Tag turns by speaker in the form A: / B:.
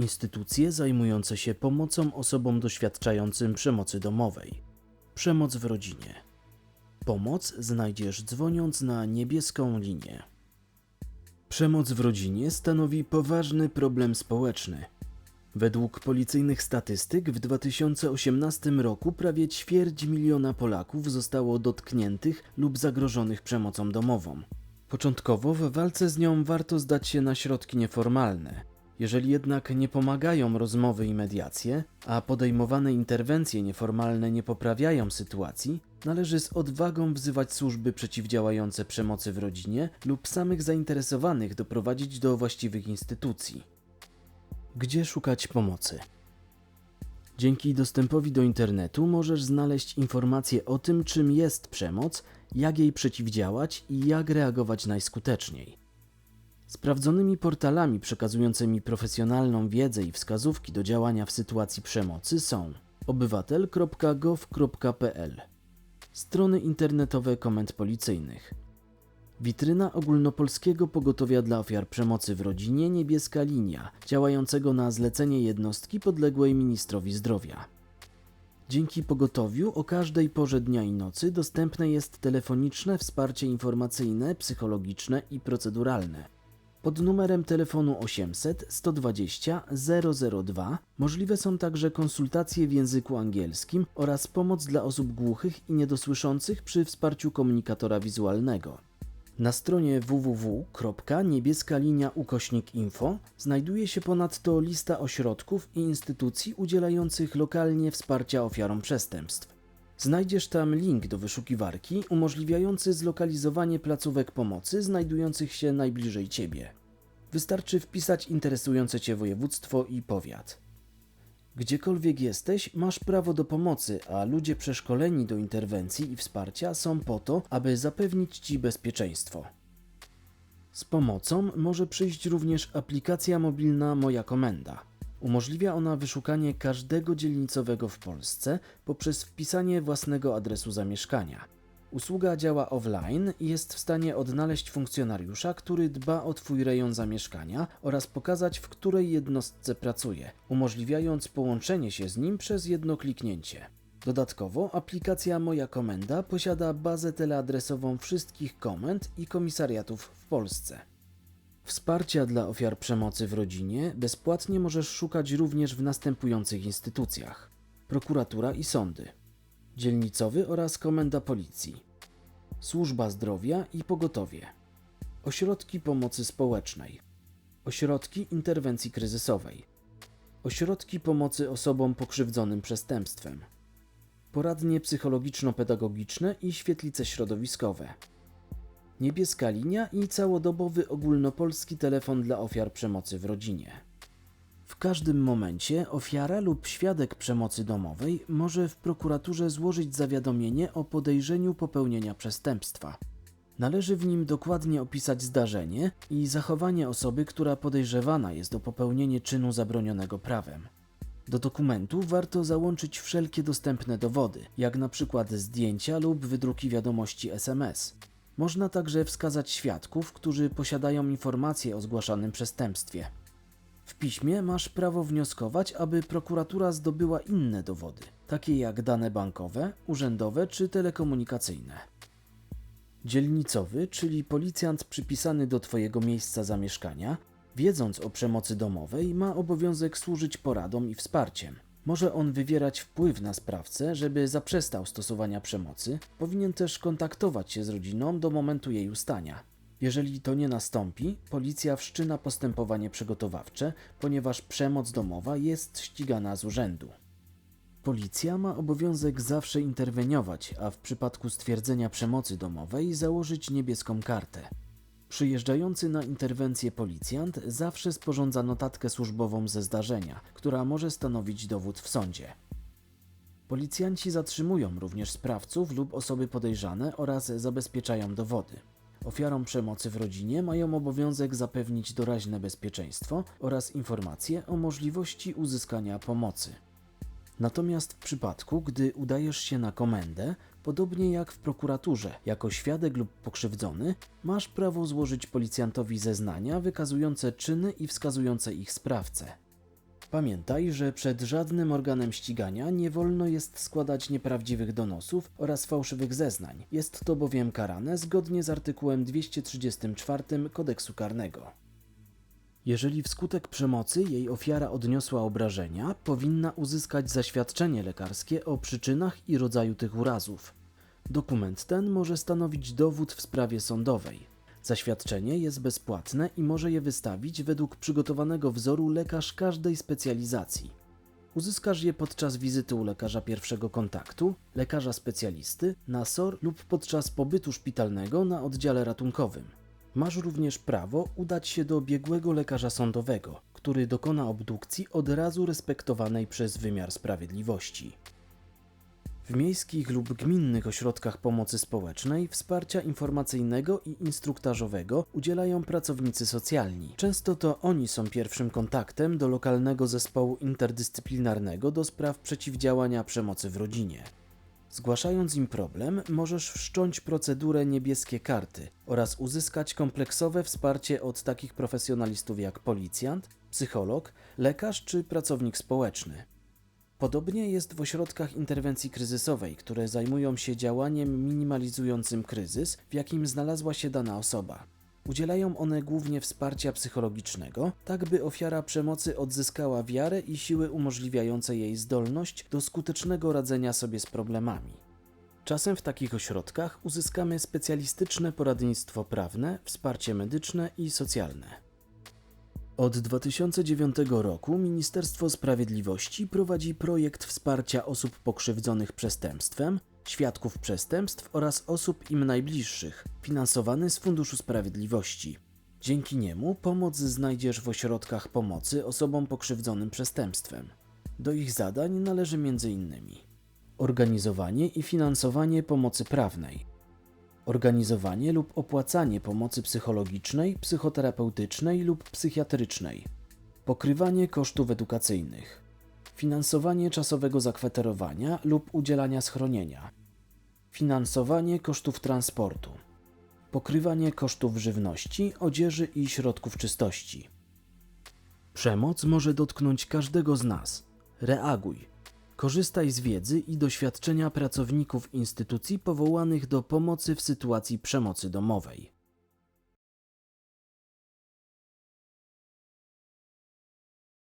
A: Instytucje zajmujące się pomocą osobom doświadczającym przemocy domowej. Przemoc w rodzinie. Pomoc znajdziesz dzwoniąc na niebieską linię. Przemoc w rodzinie stanowi poważny problem społeczny. Według policyjnych statystyk w 2018 roku prawie ćwierć miliona Polaków zostało dotkniętych lub zagrożonych przemocą domową. Początkowo w walce z nią warto zdać się na środki nieformalne. Jeżeli jednak nie pomagają rozmowy i mediacje, a podejmowane interwencje nieformalne nie poprawiają sytuacji, należy z odwagą wzywać służby przeciwdziałające przemocy w rodzinie lub samych zainteresowanych doprowadzić do właściwych instytucji. Gdzie szukać pomocy? Dzięki dostępowi do internetu możesz znaleźć informacje o tym, czym jest przemoc, jak jej przeciwdziałać i jak reagować najskuteczniej. Sprawdzonymi portalami przekazującymi profesjonalną wiedzę i wskazówki do działania w sytuacji przemocy są obywatel.gov.pl Strony internetowe komend policyjnych Witryna ogólnopolskiego pogotowia dla ofiar przemocy w rodzinie Niebieska Linia, działającego na zlecenie jednostki podległej ministrowi zdrowia. Dzięki pogotowiu o każdej porze dnia i nocy dostępne jest telefoniczne wsparcie informacyjne, psychologiczne i proceduralne. Pod numerem telefonu 800 120 002 możliwe są także konsultacje w języku angielskim oraz pomoc dla osób głuchych i niedosłyszących przy wsparciu komunikatora wizualnego. Na stronie www.niebieskalinia-info znajduje się ponadto lista ośrodków i instytucji udzielających lokalnie wsparcia ofiarom przestępstw. Znajdziesz tam link do wyszukiwarki umożliwiający zlokalizowanie placówek pomocy znajdujących się najbliżej Ciebie. Wystarczy wpisać interesujące Cię województwo i powiat. Gdziekolwiek jesteś, masz prawo do pomocy, a ludzie przeszkoleni do interwencji i wsparcia są po to, aby zapewnić Ci bezpieczeństwo. Z pomocą może przyjść również aplikacja mobilna Moja Komenda. Umożliwia ona wyszukanie każdego dzielnicowego w Polsce poprzez wpisanie własnego adresu zamieszkania. Usługa działa offline i jest w stanie odnaleźć funkcjonariusza, który dba o Twój rejon zamieszkania oraz pokazać, w której jednostce pracuje, umożliwiając połączenie się z nim przez jedno kliknięcie. Dodatkowo aplikacja Moja Komenda posiada bazę teleadresową wszystkich komend i komisariatów w Polsce. Wsparcia dla ofiar przemocy w rodzinie bezpłatnie możesz szukać również w następujących instytucjach: prokuratura i sądy, dzielnicowy oraz komenda policji, służba zdrowia i pogotowie, ośrodki pomocy społecznej, ośrodki interwencji kryzysowej, ośrodki pomocy osobom pokrzywdzonym przestępstwem, poradnie psychologiczno-pedagogiczne i świetlice środowiskowe. Niebieska linia i całodobowy ogólnopolski telefon dla ofiar przemocy w rodzinie. W każdym momencie ofiara lub świadek przemocy domowej może w prokuraturze złożyć zawiadomienie o podejrzeniu popełnienia przestępstwa. Należy w nim dokładnie opisać zdarzenie i zachowanie osoby, która podejrzewana jest o popełnienie czynu zabronionego prawem. Do dokumentu warto załączyć wszelkie dostępne dowody, jak na przykład zdjęcia lub wydruki wiadomości SMS. Można także wskazać świadków, którzy posiadają informacje o zgłaszanym przestępstwie. W piśmie masz prawo wnioskować, aby prokuratura zdobyła inne dowody, takie jak dane bankowe, urzędowe czy telekomunikacyjne. Dzielnicowy, czyli policjant przypisany do Twojego miejsca zamieszkania, wiedząc o przemocy domowej, ma obowiązek służyć poradą i wsparciem. Może on wywierać wpływ na sprawcę, żeby zaprzestał stosowania przemocy, powinien też kontaktować się z rodziną do momentu jej ustania. Jeżeli to nie nastąpi, policja wszczyna postępowanie przygotowawcze, ponieważ przemoc domowa jest ścigana z urzędu. Policja ma obowiązek zawsze interweniować, a w przypadku stwierdzenia przemocy domowej założyć niebieską kartę. Przyjeżdżający na interwencję policjant zawsze sporządza notatkę służbową ze zdarzenia, która może stanowić dowód w sądzie. Policjanci zatrzymują również sprawców lub osoby podejrzane oraz zabezpieczają dowody. Ofiarom przemocy w rodzinie mają obowiązek zapewnić doraźne bezpieczeństwo oraz informacje o możliwości uzyskania pomocy. Natomiast w przypadku, gdy udajesz się na komendę, podobnie jak w prokuraturze, jako świadek lub pokrzywdzony, masz prawo złożyć policjantowi zeznania wykazujące czyny i wskazujące ich sprawcę. Pamiętaj, że przed żadnym organem ścigania nie wolno jest składać nieprawdziwych donosów oraz fałszywych zeznań. Jest to bowiem karane zgodnie z artykułem 234 Kodeksu Karnego. Jeżeli wskutek przemocy jej ofiara odniosła obrażenia, powinna uzyskać zaświadczenie lekarskie o przyczynach i rodzaju tych urazów. Dokument ten może stanowić dowód w sprawie sądowej. Zaświadczenie jest bezpłatne i może je wystawić według przygotowanego wzoru lekarz każdej specjalizacji. Uzyskasz je podczas wizyty u lekarza pierwszego kontaktu, lekarza specjalisty, na SOR lub podczas pobytu szpitalnego na oddziale ratunkowym. Masz również prawo udać się do biegłego lekarza sądowego, który dokona obdukcji od razu respektowanej przez wymiar sprawiedliwości. W miejskich lub gminnych ośrodkach pomocy społecznej wsparcia informacyjnego i instruktażowego udzielają pracownicy socjalni. Często to oni są pierwszym kontaktem do lokalnego zespołu interdyscyplinarnego do spraw przeciwdziałania przemocy w rodzinie. Zgłaszając im problem, możesz wszcząć procedurę niebieskie karty oraz uzyskać kompleksowe wsparcie od takich profesjonalistów jak policjant, psycholog, lekarz czy pracownik społeczny. Podobnie jest w ośrodkach interwencji kryzysowej, które zajmują się działaniem minimalizującym kryzys, w jakim znalazła się dana osoba. Udzielają one głównie wsparcia psychologicznego, tak by ofiara przemocy odzyskała wiarę i siły umożliwiające jej zdolność do skutecznego radzenia sobie z problemami. Czasem w takich ośrodkach uzyskamy specjalistyczne poradnictwo prawne, wsparcie medyczne i socjalne. Od 2009 roku Ministerstwo Sprawiedliwości prowadzi projekt wsparcia osób pokrzywdzonych przestępstwem, świadków przestępstw oraz osób im najbliższych, finansowany z Funduszu Sprawiedliwości. Dzięki niemu pomoc znajdziesz w ośrodkach pomocy osobom pokrzywdzonym przestępstwem. Do ich zadań należy m.in. organizowanie i finansowanie pomocy prawnej, organizowanie lub opłacanie pomocy psychologicznej, psychoterapeutycznej lub psychiatrycznej, pokrywanie kosztów edukacyjnych, finansowanie czasowego zakwaterowania lub udzielania schronienia, finansowanie kosztów transportu, pokrywanie kosztów żywności, odzieży i środków czystości. Przemoc może dotknąć każdego z nas. Reaguj. Korzystaj z wiedzy i doświadczenia pracowników instytucji powołanych do pomocy w sytuacji przemocy domowej.